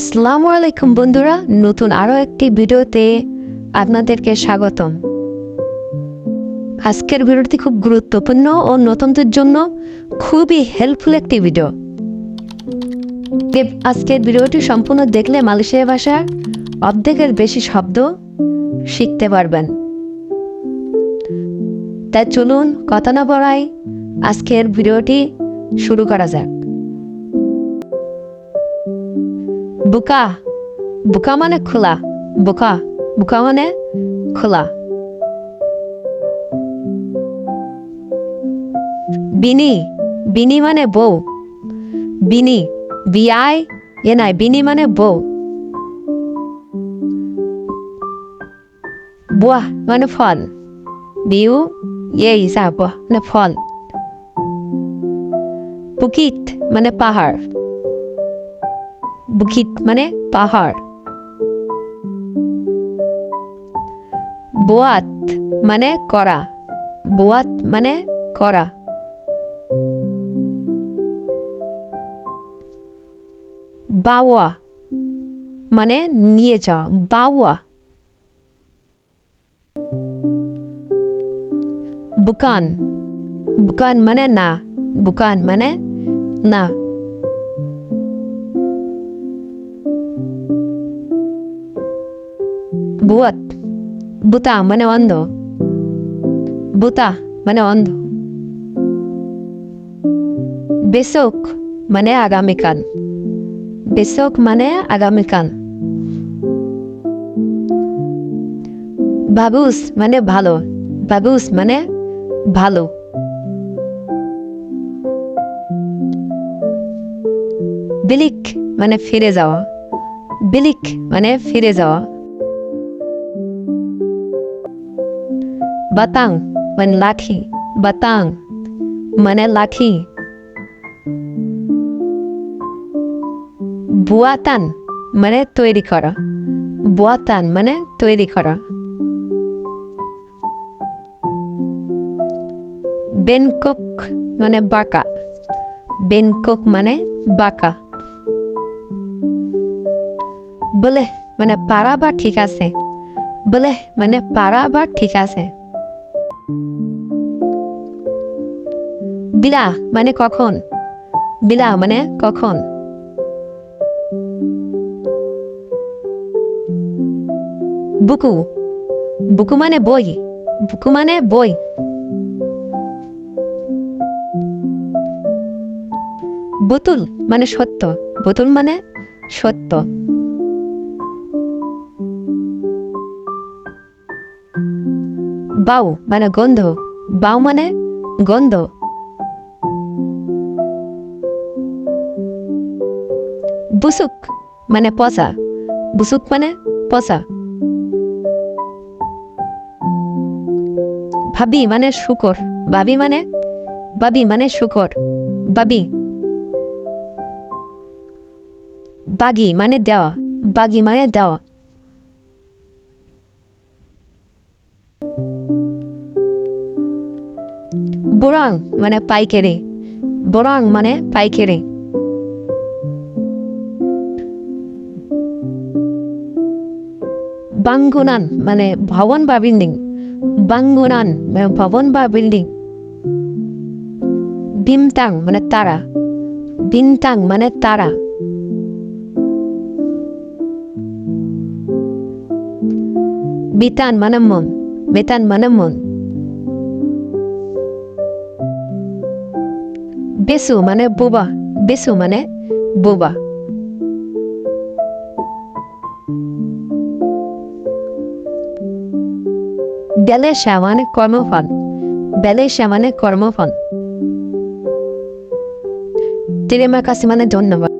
আসসালামু আলাইকুম বন্ধুরা, নতুন আরও একটি ভিডিওতে আপনাদেরকে স্বাগতম। আজকের ভিডিওটি খুব গুরুত্বপূর্ণ ও নতুনদের জন্য খুবই হেল্পফুল একটি ভিডিও। আজকের ভিডিওটি সম্পূর্ণ দেখলে মালয়েশিয়া ভাষার অর্ধেকের বেশি শব্দ শিখতে পারবেন। তাই চলুন কথা না বড়াই আজকের ভিডিওটি শুরু করা যাক। বুকা বুকা মানে খোলা বুকা বুকা মানে খোলা বিনি বিনি মানে বউ বিনি বিআই এ নাই বিনি মানে বউ বুয়া মানে ফল বিউ ইয়ে হিসাব মানে ফল বুকিট মানে পাহাড় বুকিট মানে পাহাড় বোয়াত মানে করা বোয়াত মানে করা বাওয়া মানে নিয়ে যাওয়া বাওয়া বুকান। বুকান মানে না। বুকান মানে না। বুয়াত। বুতা মানে অন্ধ। বুতা মানে অন্ধ। বেসক মানে আগামীকাল বেসক মানে আগামীকাল বাবুস মানে ভালো। বাবুস মানে ভালো। বিলিক মানে ফিরে যাওয়া। বিলিক মানে ফিরে যাওয়া। লাঠি বাতাং মানে লাঠি বুয়াতান মানে তৈরি করা বুয়াতান মানে তৈরি করা বেনকক মানে বাঁকা বেনকক মানে বাঁকা বলে মানে পারা বা ঠিক আছে বলে মানে পারা বা ঠিক আছে বিলা মানে কখন? বিলা মানে কখন? বুকু বুকু মানে বই, বুকু মানে বই। বুতুল মানে সত্য, বুতুল মানে সত্য। বাউ মানে গন্ধ, বাউ মানে গন্ধ। বুসুক মানে পচা, বুসুক মানে পচা। ভাবি মানে শুকর, বাবি মানে বাবি মানে শুকর, বাবি। বাগি মানে দেওয়া, বাগি মানে দেওয়া। বোরাং মানে পাইকারি। বোরাং মানে পাইকারি। বাঙ্গুনান মানে ভবন বা বিল্ডিং। বাঙ্গুনান মানে ভবন বা বিল্ডিং। বিমতাং মানে তারা। বিনতাং মানে তারা। বিতান মানে মন। বেতান মানে মন। বেসু মানে বোবা, বেসু মানে বোবা। বেলে মানে কর্মফল, বেলে শ্যামানে কর্মফল। তেরেমা কাছে মানে ধন্যবাদ।